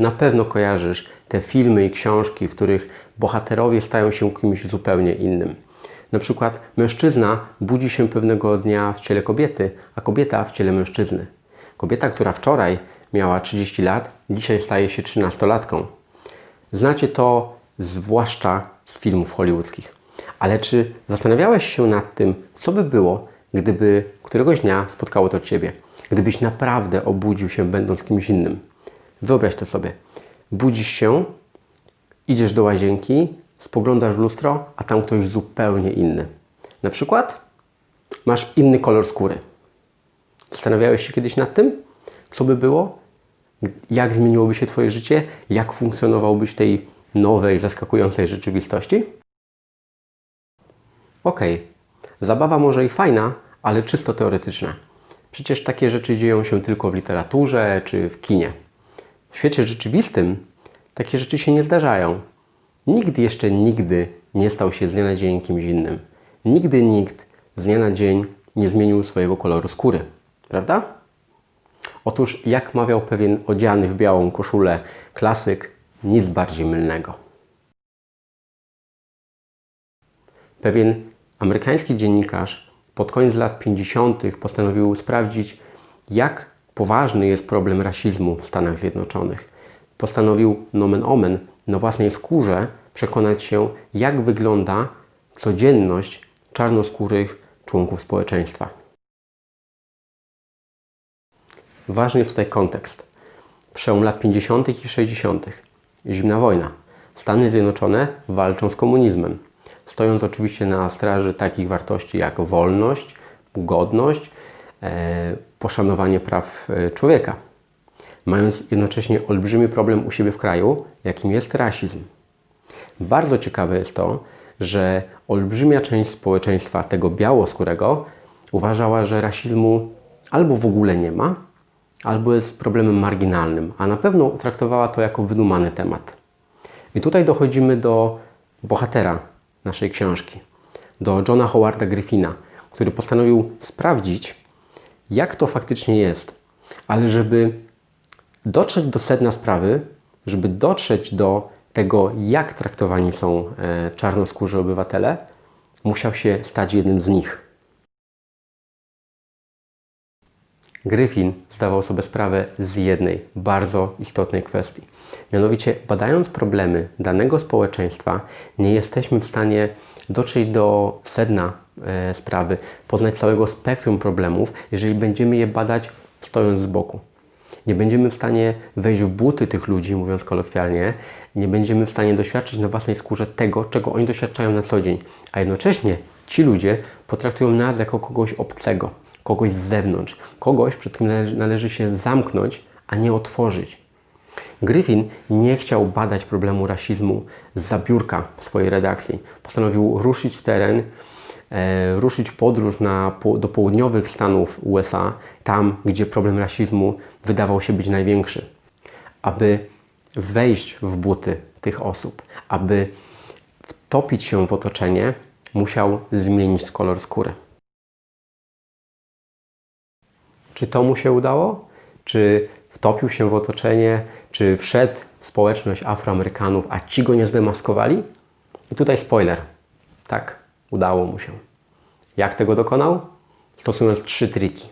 na pewno kojarzysz te filmy i książki, w których bohaterowie stają się kimś zupełnie innym. Na przykład mężczyzna budzi się pewnego dnia w ciele kobiety, a kobieta w ciele mężczyzny. Kobieta, która wczoraj miała 30 lat, dzisiaj staje się 13-latką. Znacie to zwłaszcza z filmów hollywoodzkich. Ale czy zastanawiałeś się nad tym, co by było, gdyby któregoś dnia spotkało to Ciebie? Gdybyś naprawdę obudził się, będąc kimś innym? Wyobraź to sobie. Budzisz się, idziesz do łazienki, spoglądasz w lustro, a tam ktoś zupełnie inny. Na przykład masz inny kolor skóry. Zastanawiałeś się kiedyś nad tym, co by było? Jak zmieniłoby się Twoje życie? Jak funkcjonowałbyś w tej nowej, zaskakującej rzeczywistości? Okej, zabawa może i fajna, ale czysto teoretyczna. Przecież takie rzeczy dzieją się tylko w literaturze czy w kinie. W świecie rzeczywistym takie rzeczy się nie zdarzają. Nikt jeszcze nigdy nie stał się z dnia na dzień kimś innym. Nigdy nikt z dnia na dzień nie zmienił swojego koloru skóry. Prawda? Otóż, jak mawiał pewien odziany w białą koszulę klasyk, nic bardziej mylnego. Pewien amerykański dziennikarz pod koniec lat 50. postanowił sprawdzić, jak poważny jest problem rasizmu w Stanach Zjednoczonych. Postanowił nomen omen na własnej skórze przekonać się, jak wygląda codzienność czarnoskórych członków społeczeństwa. Ważny jest tutaj kontekst. Przełom lat 50. i 60. Zimna wojna. Stany Zjednoczone walczą z komunizmem, stojąc oczywiście na straży takich wartości jak wolność, godność, e, poszanowanie praw e, człowieka. Mając jednocześnie olbrzymi problem u siebie w kraju, jakim jest rasizm. Bardzo ciekawe jest to, że olbrzymia część społeczeństwa tego białoskórego uważała, że rasizmu albo w ogóle nie ma, albo jest problemem marginalnym, a na pewno traktowała to jako wydumany temat. I tutaj dochodzimy do bohatera naszej książki, do Johna Howarda Griffina, który postanowił sprawdzić, jak to faktycznie jest, ale żeby dotrzeć do sedna sprawy, żeby dotrzeć do tego, jak traktowani są e, czarnoskórzy obywatele, musiał się stać jednym z nich. Griffin zdawał sobie sprawę z jednej bardzo istotnej kwestii. Mianowicie, badając problemy danego społeczeństwa, nie jesteśmy w stanie dotrzeć do sedna e, sprawy, poznać całego spektrum problemów, jeżeli będziemy je badać stojąc z boku. Nie będziemy w stanie wejść w buty tych ludzi, mówiąc kolokwialnie, nie będziemy w stanie doświadczyć na własnej skórze tego, czego oni doświadczają na co dzień. A jednocześnie ci ludzie potraktują nas jako kogoś obcego, kogoś z zewnątrz, kogoś, przed kim należy, należy się zamknąć, a nie otworzyć. Griffin nie chciał badać problemu rasizmu z zabiórka swojej redakcji. Postanowił ruszyć w teren, e, ruszyć podróż na, do południowych stanów USA, tam gdzie problem rasizmu wydawał się być największy, aby wejść w buty tych osób, aby wtopić się w otoczenie, musiał zmienić kolor skóry. Czy to mu się udało? Czy wtopił się w otoczenie? Czy wszedł w społeczność Afroamerykanów, a ci go nie zdemaskowali? I tutaj spoiler. Tak, udało mu się. Jak tego dokonał? Stosując trzy triki.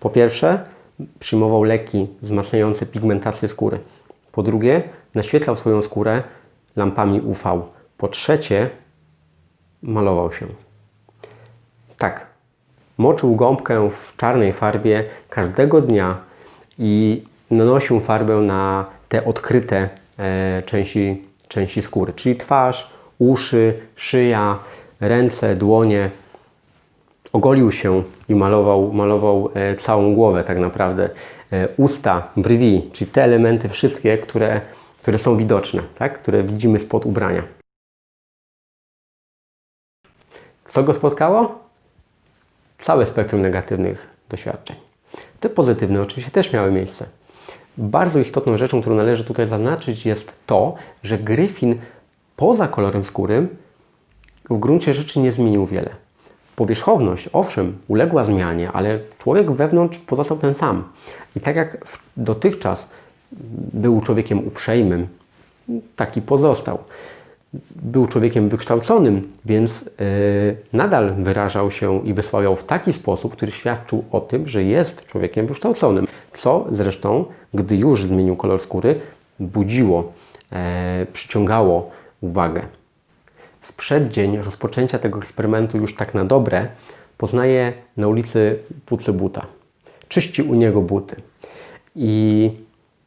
Po pierwsze, przyjmował leki wzmacniające pigmentację skóry. Po drugie, naświetlał swoją skórę lampami UV. Po trzecie, malował się. Tak, moczył gąbkę w czarnej farbie każdego dnia i nanosił farbę na te odkryte e, części, części skóry, czyli twarz, uszy, szyja, ręce, dłonie. Ogolił się i malował, malował e, całą głowę tak naprawdę. E, usta, brwi, czyli te elementy wszystkie, które, które są widoczne, tak? które widzimy spod ubrania. Co go spotkało? Całe spektrum negatywnych doświadczeń. Te pozytywne oczywiście też miały miejsce. Bardzo istotną rzeczą, którą należy tutaj zaznaczyć, jest to, że Gryfin poza kolorem skóry w gruncie rzeczy nie zmienił wiele. Powierzchowność, owszem, uległa zmianie, ale człowiek wewnątrz pozostał ten sam. I tak jak dotychczas Był człowiekiem uprzejmym, taki pozostał. Był człowiekiem wykształconym, więc yy, nadal wyrażał się i wysławiał w taki sposób, który świadczył o tym, że jest człowiekiem wykształconym. Co zresztą, gdy już zmienił kolor skóry, budziło, e, przyciągało uwagę. W przeddzień rozpoczęcia tego eksperymentu już tak na dobre poznaje na ulicy Pucybuta. Czyści u niego buty. I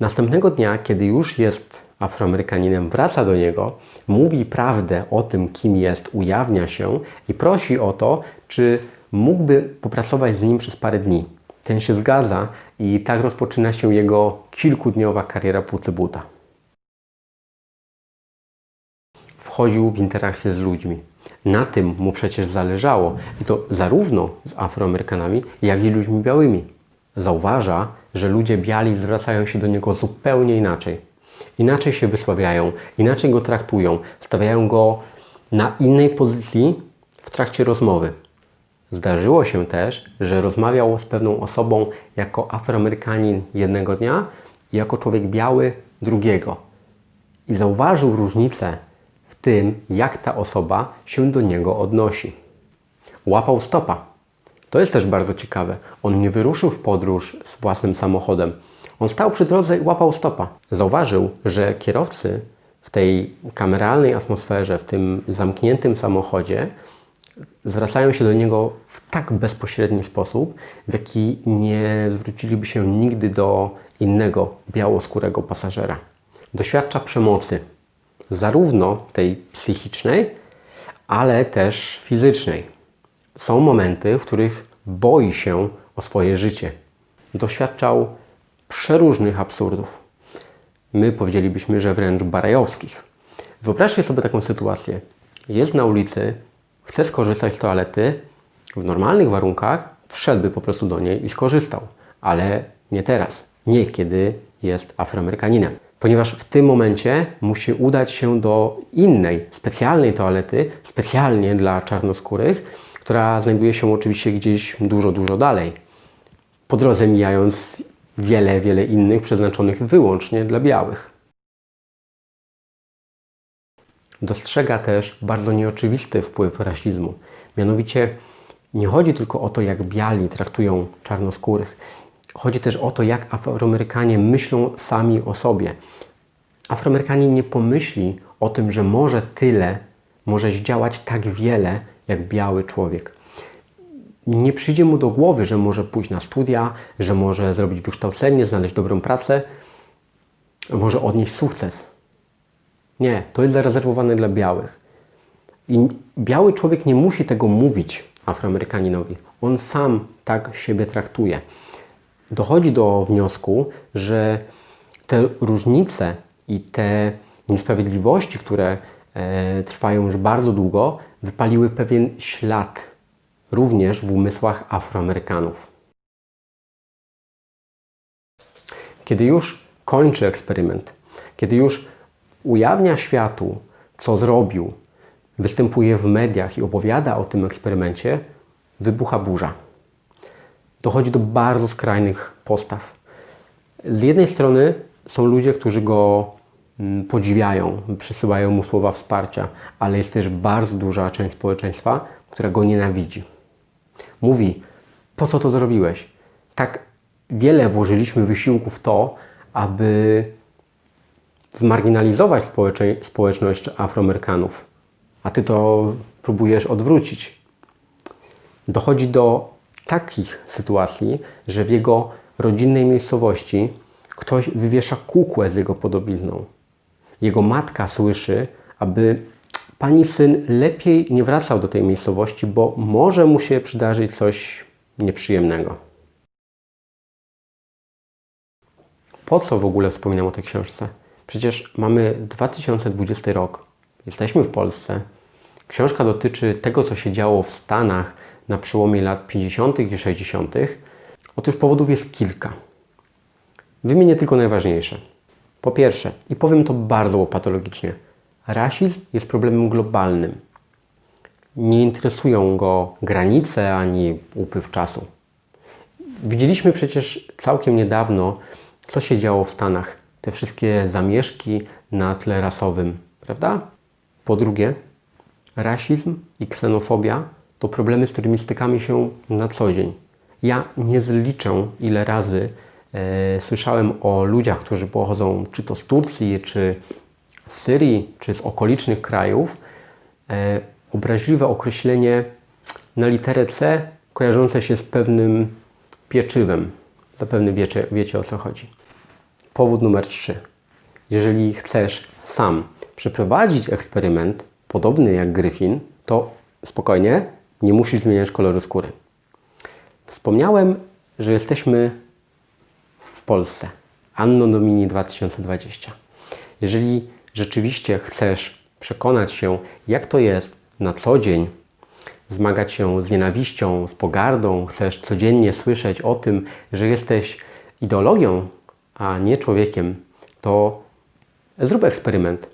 następnego dnia, kiedy już jest Afroamerykaninem, wraca do niego, mówi prawdę o tym, kim jest, ujawnia się i prosi o to, czy mógłby popracować z nim przez parę dni. Ten się zgadza i tak rozpoczyna się jego kilkudniowa kariera Pucybuta. Wchodził w interakcję z ludźmi. Na tym mu przecież zależało i to zarówno z Afroamerykanami, jak i ludźmi białymi. Zauważa, że ludzie biali zwracają się do niego zupełnie inaczej. Inaczej się wysławiają, inaczej go traktują, stawiają go na innej pozycji w trakcie rozmowy. Zdarzyło się też, że rozmawiał z pewną osobą jako Afroamerykanin jednego dnia i jako człowiek biały drugiego. I zauważył różnicę w tym, jak ta osoba się do niego odnosi. Łapał stopa. To jest też bardzo ciekawe. On nie wyruszył w podróż z własnym samochodem. On stał przy drodze i łapał stopa. Zauważył, że kierowcy w tej kameralnej atmosferze, w tym zamkniętym samochodzie, zwracają się do niego w tak bezpośredni sposób, w jaki nie zwróciliby się nigdy do innego białoskórego pasażera. Doświadcza przemocy, zarówno tej psychicznej, ale też fizycznej. Są momenty, w których boi się o swoje życie. Doświadczał przeróżnych absurdów. My powiedzielibyśmy, że wręcz barajowskich. Wyobraźcie sobie taką sytuację. Jest na ulicy, chce skorzystać z toalety, w normalnych warunkach wszedłby po prostu do niej i skorzystał. Ale nie teraz. Nie kiedy jest Afroamerykaninem. Ponieważ w tym momencie musi udać się do innej, specjalnej toalety, specjalnie dla czarnoskórych, która znajduje się oczywiście gdzieś dużo, dużo dalej. Po drodze mijając wiele, wiele innych przeznaczonych wyłącznie dla białych. Dostrzega też bardzo nieoczywisty wpływ rasizmu. Mianowicie nie chodzi tylko o to, jak biali traktują czarnoskórych. Chodzi też o to, jak Afroamerykanie myślą sami o sobie. Afroamerykanin nie pomyśli o tym, że może tyle, może zdziałać tak wiele, jak biały człowiek. Nie przyjdzie mu do głowy, że może pójść na studia, że może zrobić wykształcenie, znaleźć dobrą pracę, może odnieść sukces. Nie, to jest zarezerwowane dla białych. I biały człowiek nie musi tego mówić Afroamerykaninowi. On sam tak siebie traktuje. Dochodzi do wniosku, że te różnice i te niesprawiedliwości, które e, trwają już bardzo długo, wypaliły pewien ślad również w umysłach Afroamerykanów. Kiedy już kończy eksperyment, kiedy już ujawnia światu, co zrobił, występuje w mediach i opowiada o tym eksperymencie, wybucha burza. Dochodzi do bardzo skrajnych postaw. Z jednej strony są ludzie, którzy go mm, podziwiają, przysyłają mu słowa wsparcia, ale jest też bardzo duża część społeczeństwa, która go nienawidzi. Mówi, po co to zrobiłeś? Tak wiele włożyliśmy wysiłku w to, aby zmarginalizować społeczność Afroamerykanów, a ty to próbujesz odwrócić. Dochodzi do takich sytuacji, że w jego rodzinnej miejscowości ktoś wywiesza kukłę z jego podobizną. Jego matka słyszy, aby pani syn lepiej nie wracał do tej miejscowości, bo może mu się przydarzyć coś nieprzyjemnego. Po co w ogóle wspominam o tej książce? Przecież mamy 2020 rok, jesteśmy w Polsce. Książka dotyczy tego, co się działo w Stanach na przełomie lat 50. i 60. Otóż powodów jest kilka. Wymienię tylko najważniejsze. Po pierwsze, i powiem to bardzo patologicznie, rasizm jest problemem globalnym. Nie interesują go granice ani upływ czasu. Widzieliśmy przecież całkiem niedawno, co się działo w Stanach te wszystkie zamieszki na tle rasowym, prawda? Po drugie, rasizm i ksenofobia to problemy, z którymi stykamy się na co dzień. Ja nie zliczę, ile razy e, słyszałem o ludziach, którzy pochodzą czy to z Turcji, czy z Syrii, czy z okolicznych krajów, e, obraźliwe określenie na literę C kojarzące się z pewnym pieczywem. Zapewne wiecie, wiecie o co chodzi. Powód numer 3. Jeżeli chcesz sam przeprowadzić eksperyment podobny jak Gryfin, to spokojnie, nie musisz zmieniać koloru skóry. Wspomniałem, że jesteśmy w Polsce. Anno Domini 2020. Jeżeli rzeczywiście chcesz przekonać się, jak to jest na co dzień zmagać się z nienawiścią, z pogardą, chcesz codziennie słyszeć o tym, że jesteś ideologią, a nie człowiekiem, to zrób eksperyment.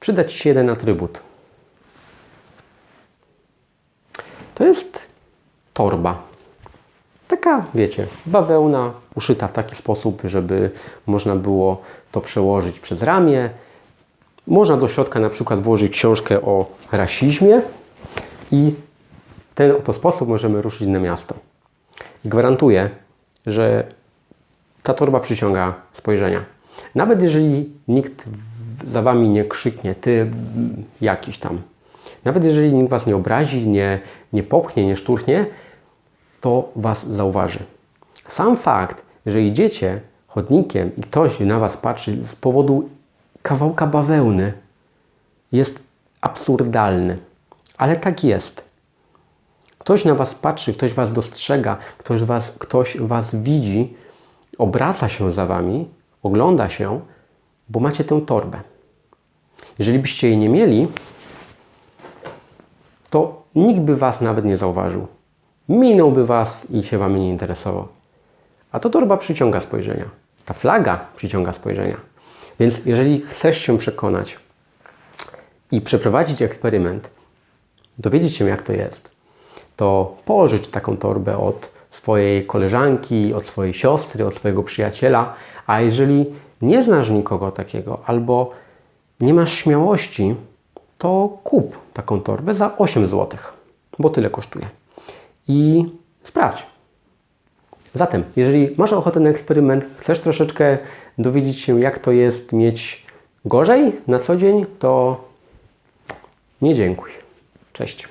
Przyda Ci się jeden atrybut. To jest torba. Taka, wiecie, bawełna, uszyta w taki sposób, żeby można było to przełożyć przez ramię. Można do środka na przykład włożyć książkę o rasizmie i w ten oto sposób możemy ruszyć na miasto. Gwarantuję, że ta torba przyciąga spojrzenia. Nawet jeżeli nikt za wami nie krzyknie, ty jakiś tam. Nawet jeżeli nikt was nie obrazi, nie, nie popchnie, nie szturchnie, to was zauważy. Sam fakt, że idziecie chodnikiem i ktoś na was patrzy z powodu kawałka bawełny, jest absurdalny. Ale tak jest. Ktoś na was patrzy, ktoś was dostrzega, ktoś was, ktoś was widzi, obraca się za wami, ogląda się, bo macie tę torbę. Jeżeli byście jej nie mieli, to nikt by was nawet nie zauważył. Minąłby was i się wami nie interesował. A to torba przyciąga spojrzenia. Ta flaga przyciąga spojrzenia. Więc jeżeli chcesz się przekonać i przeprowadzić eksperyment, dowiedzieć się, jak to jest, to położyć taką torbę od swojej koleżanki, od swojej siostry, od swojego przyjaciela. A jeżeli nie znasz nikogo takiego albo nie masz śmiałości, to kup taką torbę za 8 zł, bo tyle kosztuje. I sprawdź. Zatem, jeżeli masz ochotę na eksperyment, chcesz troszeczkę dowiedzieć się, jak to jest mieć gorzej na co dzień, to nie dziękuj. Cześć.